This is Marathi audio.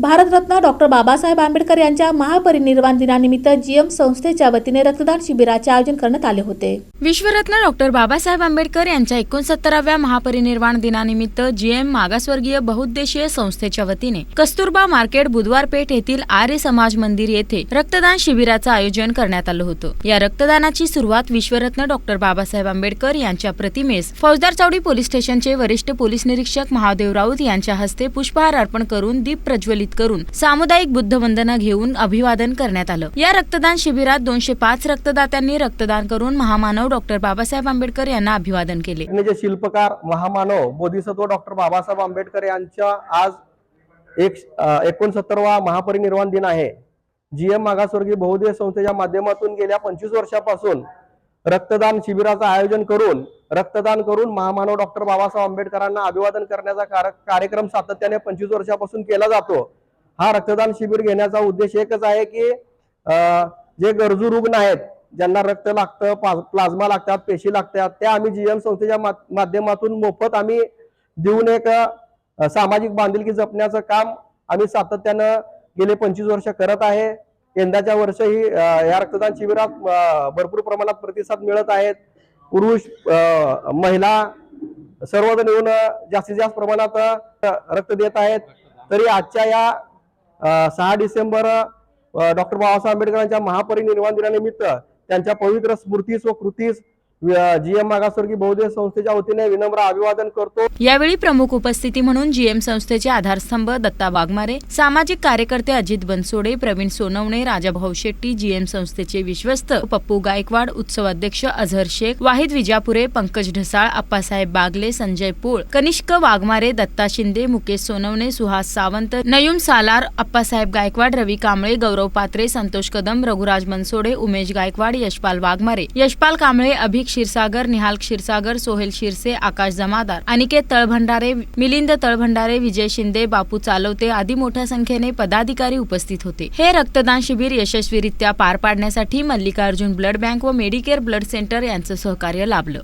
भारतरत्न डॉक्टर बाबासाहेब आंबेडकर यांच्या महापरिनिर्वाण दिनानिमित्त जीएम संस्थेच्या वतीने रक्तदान शिबिराचे आयोजन करण्यात आले होते. विश्वरत्न डॉक्टर बाबासाहेब आंबेडकर यांच्या एकोणसत्तराव्या महापरिनिर्वाण दिनानिमित्त जीएम मागासवर्गीय बहुउद्देशीय संस्थेच्या वतीने कस्तुरबा मार्केट बुधवार पेठ येथील आर्य समाज मंदिर येथे रक्तदान शिबिराचं आयोजन करण्यात आलं होतं. या रक्तदानाची सुरुवात विश्वरत्न डॉक्टर बाबासाहेब आंबेडकर यांच्या प्रतिमेस फौजदार चावडी पोलीस स्टेशनचे वरिष्ठ पोलीस निरीक्षक महादेव राऊत यांच्या हस्ते पुष्पहार अर्पण करून दीप प्रज्वलित करून सामुदायिक बुद्ध वंदना घेऊन अभिवादन करण्यात आलं. या रक्तदान शिबिरात दोनशे पाच रक्तदात्यांनी रक्तदान करून महामानव डॉक्टर बाबासाहेब आंबेडकर यांना अभिवादन केले. जे शिल्पकार महामानव बोधिसत्व डॉक्टर बाबासाहेब आंबेडकर यांच्या आज एक एकोणसत्तरवा महापरिनिर्वाण दिन आहे. जी एम मागासवर्गीय बहुदेव संस्थेच्या माध्यमातून गेल्या पंचवीस वर्षापासून रक्तदान शिबिराचं आयोजन करून रक्तदान करून महामानव डॉक्टर बाबासाहेब आंबेडकरांना अभिवादन करण्याचा कार्यक्रम सातत्याने पंचवीस वर्षापासून केला जातो. हा रक्तदान शिबिर घेण्याचा उद्देश एकच आहे की जे गरजू रुग्ण आहेत ज्यांना रक्त लागतं प्लाझ्मा लागतात पेशी लागतात त्या आम्ही जीएम संस्थेच्या मा- माध्यमातून मोफत आम्ही देऊन एक सामाजिक बांधिलकी जपण्याचं काम आम्ही सातत्यानं गेले पंचवीस वर्ष करत आहे. यंदाच्या वर्षही या रक्तदान शिबिरात भरपूर प्रमाणात प्रतिसाद मिळत आहेत. पुरुष महिला सर्वजण येऊन जास्तीत जास्त प्रमाणात रक्त देत आहेत. तरी आजच्या या सहा डिसेंबर डॉक्टर बाबासाहेब आंबेडकरांच्या महापरिनिर्वाण दिनानिमित्त त्यांच्या पवित्र स्मृतीस व कृतीस जीएम मागासवर्गीय बहुदेव संस्थेच्या वतीने विनम्र अभिवादन करतो. यावेळी प्रमुख उपस्थिती म्हणून जीएम संस्थेचे आधारस्तंभ दत्ता वाघमारे सामाजिक कार्यकर्ते अजित बनसोडे प्रवीण सोनवणे राजाभाऊ शेट्टी जीएम संस्थेचे विश्वस्त पप्पू गायकवाड उत्सव अध्यक्ष अझहर शेख वाहिद विजापुरे पंकज ढसाळ अप्पासाहेब बागले संजय पोळ कनिष्क वाघमारे दत्ता शिंदे मुकेश सोनवणे सुहास सावंत नयुम सालार अप्पासाहेब गायकवाड रवी कांबळे गौरव पात्रे संतोष कदम रघुराज बनसोडे उमेश गायकवाड यशपाल वाघमारे. यशपाल कांबळे अभिक क्षीरसागर निहाल क्षीरसागर सोहेल शिरसे आकाश जमादार अनिकेत तळभंडारे मिलिंद तळभंडारे विजय शिंदे बापू चालवते आदी मोठ्या संख्येने पदाधिकारी उपस्थित होते. हे रक्तदान शिबिर यशस्वीरित्या पार पाडण्यासाठी मल्लिकार्जुन ब्लड बँक व मेडिकेअर ब्लड सेंटर यांचं सहकार्य लाभलं.